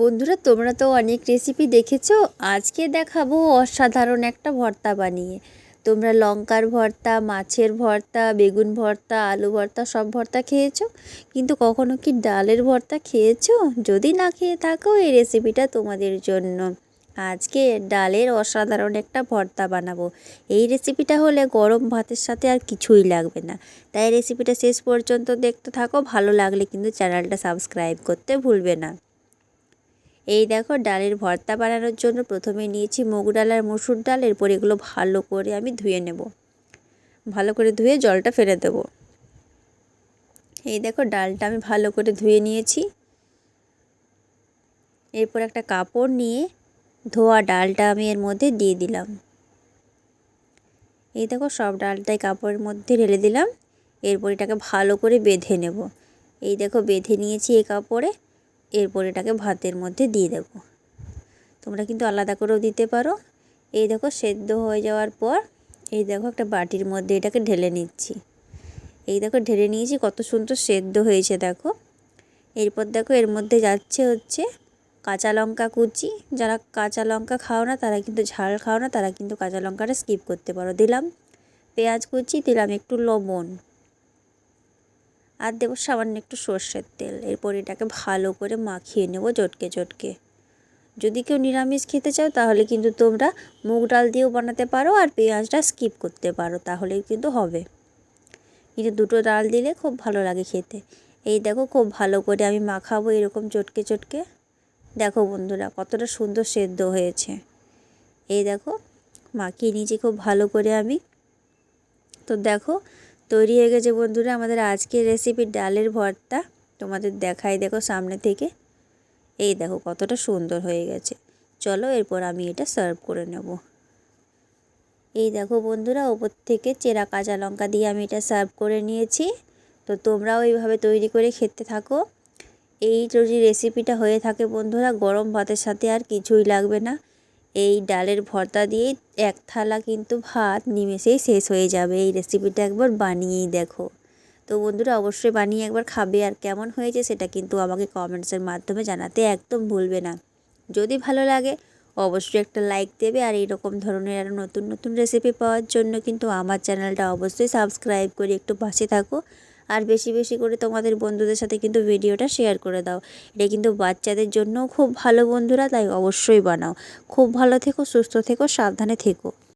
বন্ধুরা, তোমরা তো অনেক রেসিপি দেখেছ। আজকে দেখাবো অসাধারণ একটা ভর্তা বানিয়ে। তোমরা লঙ্কার ভর্তা, মাছের ভর্তা, বেগুন ভর্তা, আলু ভর্তা, সব ভর্তা খেয়েছো? কিন্তু কখনো কি ডালের ভর্তা খেয়েছো? যদি না খেয়ে থাকো, এই রেসিপিটা তোমাদের জন্য। আজকে ডালের অসাধারণ একটা ভর্তা বানাবো। এই রেসিপিটা হলে গরম ভাতের সাথে আর কিছুই লাগবে না। তাই রেসিপিটা শেষ পর্যন্ত দেখতে থাকো, ভালো লাগলে কিন্তু চ্যানেলটা সাবস্ক্রাইব করতে ভুলবে না। এই দেখো, ডালের ভর্তা বানানোর জন্য প্রথমে নিয়েছি মুগ ডাল আর মসুর ডাল। এরপর এগুলো ভালো করে আমি ধুয়ে নেব। ভালো করে ধুয়ে জলটা ফেলে দেব। এই দেখো, ডালটা আমি ভালো করে ধুয়ে নিয়েছি। এরপর একটা কাপড় নিয়ে ধোয়া ডালটা আমি এর মধ্যে দিয়ে দিলাম। এই দেখো, সব ডালটাই কাপড়ের মধ্যে ঢেলে দিলাম। এরপর এটাকে ভালো করে বেঁধে নেব। এই দেখো, বেঁধে নিয়েছি এই কাপড়ে। এরপর এটাকে ভাতের মধ্যে দিয়ে দেব। তোমরা কিন্তু আলাদা করেও দিতে পারো। এই দেখো সেদ্ধ হয়ে যাওয়ার পর এই দেখো একটা বাটির মধ্যে এটাকে ঢেলে নিচ্ছি। এই দেখো ঢেলে নিয়েছি, কত সুন্দর সেদ্ধ হয়েছে দেখো। এরপর দেখো এর মধ্যে যাচ্ছে হচ্ছে কাঁচা লঙ্কা কুচি। যারা কাঁচা লঙ্কা খাও না, তারা কিন্তু ঝাল খাও না, তারা কিন্তু কাঁচা লঙ্কাটা স্কিপ করতে পারো। দিলাম পেঁয়াজ কুচি, দিলাম একটু লবণ। আর দেবো সামান্য একটু সর্ষের তেল। এরপর এটাকে ভালো করে মাখিয়ে নেব চটকে চটকে যদি কেউ নিরামিষ খেতে চাও, তাহলে কিন্তু তোমরা মুগ ডাল দিয়েও বানাতে পারো আর পেঁয়াজটা স্কিপ করতে পারো তাহলেই কিন্তু হবে। কিন্তু দুটো ডাল দিলে খুব ভালো লাগে খেতে। এই দেখো খুব ভালো করে আমি মাখাবো এরকম চটকে চটকে দেখো বন্ধুরা, কতটা সুন্দর সেদ্ধ হয়েছে। এই দেখো, মাখিয়ে নিয়েছি খুব ভালো করে আমি। তো দেখো তৈরি হয়ে গেছে বন্ধুরা আমাদের আজকের রেসিপি ডালের ভর্তা। তোমাদের দেখাই দেখো সামনে থেকে। এই দেখো কতটা সুন্দর হয়ে গেছে। চলো এরপর আমি এটা সার্ভ করে নেব। এই দেখো বন্ধুরা ওপর থেকে চেরা কাঁচা লঙ্কা দিয়ে আমি এটা সার্ভ করে নিয়েছি। তো তোমরাও এইভাবে তৈরি করে খেতে থাকো। এই যদি রেসিপিটা হয়ে থাকে বন্ধুরা গরম ভাতের সাথে আর কিছুই লাগবে না। এই ডালের ভর্তা দিয়েই এক থালা কিন্তু ভাত নিমেষেই শেষ হয়ে যাবে। এই রেসিপিটা একবার বানিয়েই দেখো। তো বন্ধুরা, অবশ্যই বানিয়ে একবার খাবে আর কেমন হয়েছে সেটা কিন্তু আমাকে কমেন্টসের মাধ্যমে জানাতে একদম ভুলবে না। যদি ভালো লাগে, অবশ্যই একটা লাইক দেবে আর এইরকম ধরনের আরও নতুন নতুন রেসিপি পাওয়ার জন্য কিন্তু আমার চ্যানেলটা অবশ্যই সাবস্ক্রাইব করে একটু পাশে থাকো। আর বেশি বেশি করে তোমাদের বন্ধুদের সাথে কিন্তু ভিডিওটা শেয়ার করে দাও। এটা কিন্তু বাচ্চাদের জন্যও খুব ভালো বন্ধুরা, তাই অবশ্যই বানাও। খুব ভালো থেকো, সুস্থ থেকো, সাবধানে থেকো।